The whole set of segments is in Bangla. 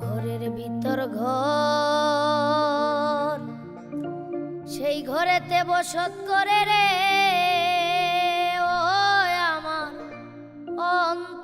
ঘরের ভিতর ঘর। সেই ঘরেতে বসত করে রে ও আমার অন্ত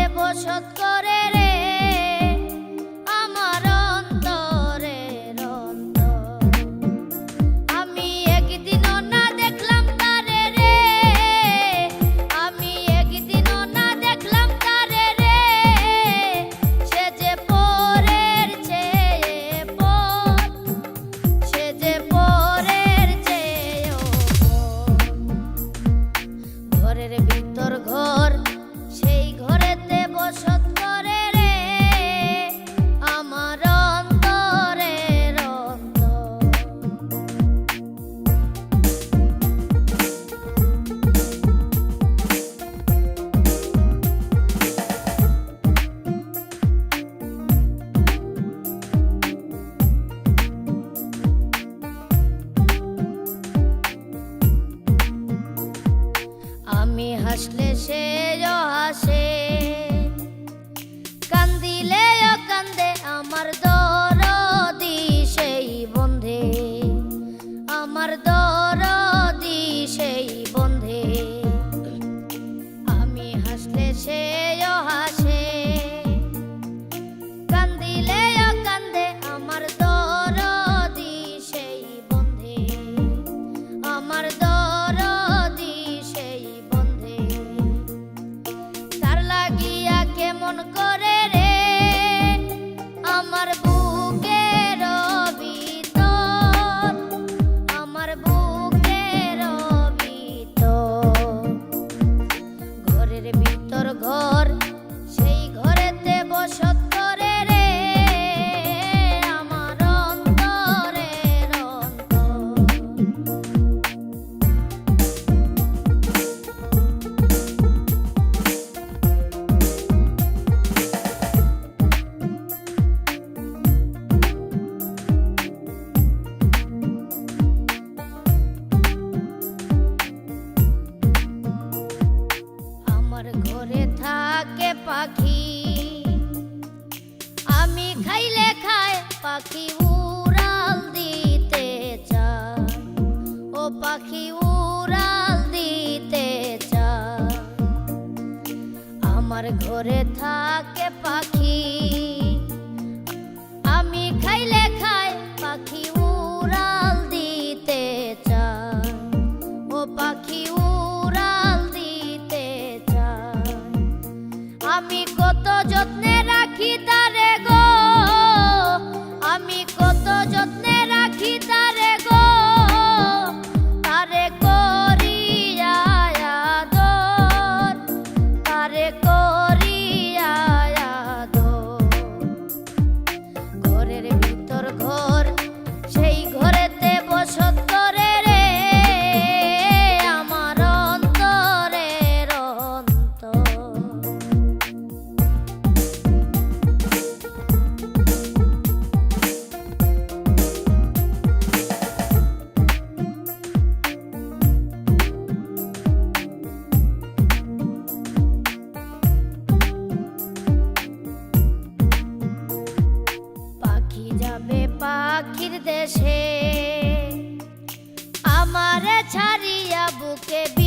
পাখি উড়াল দিতে চা ও পাখি উড়াল দিতে চায়। আমার ঘরে থাকে পাখি। আমি খাইলে খাই, পাখি উড়াল দিতে চা ও পাখি উড়াল দিতে চা আমি কত যত্নে রাখি তা বুকে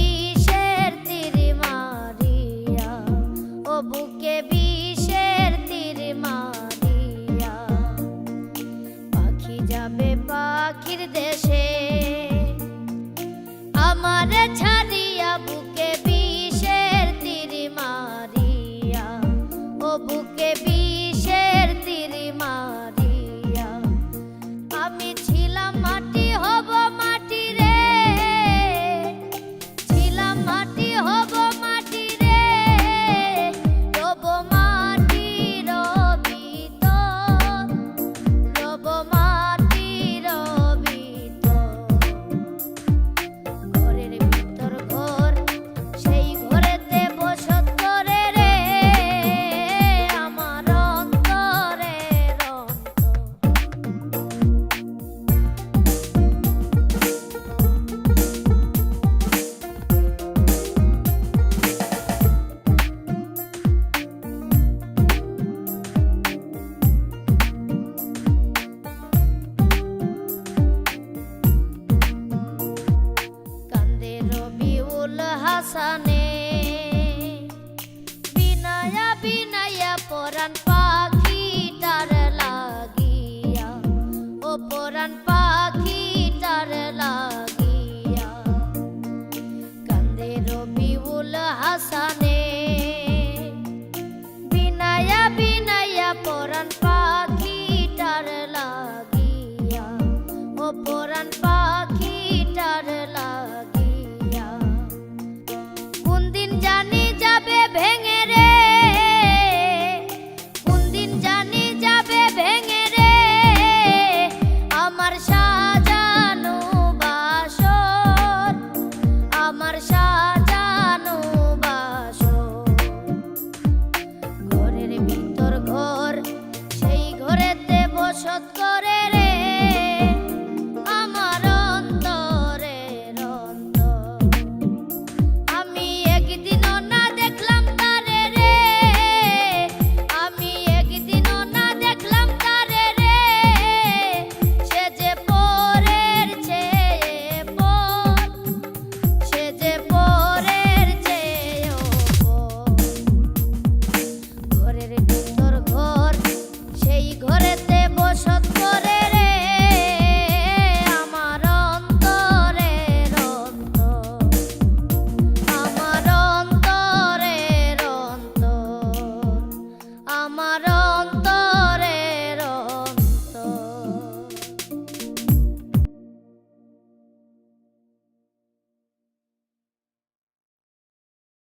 오셨고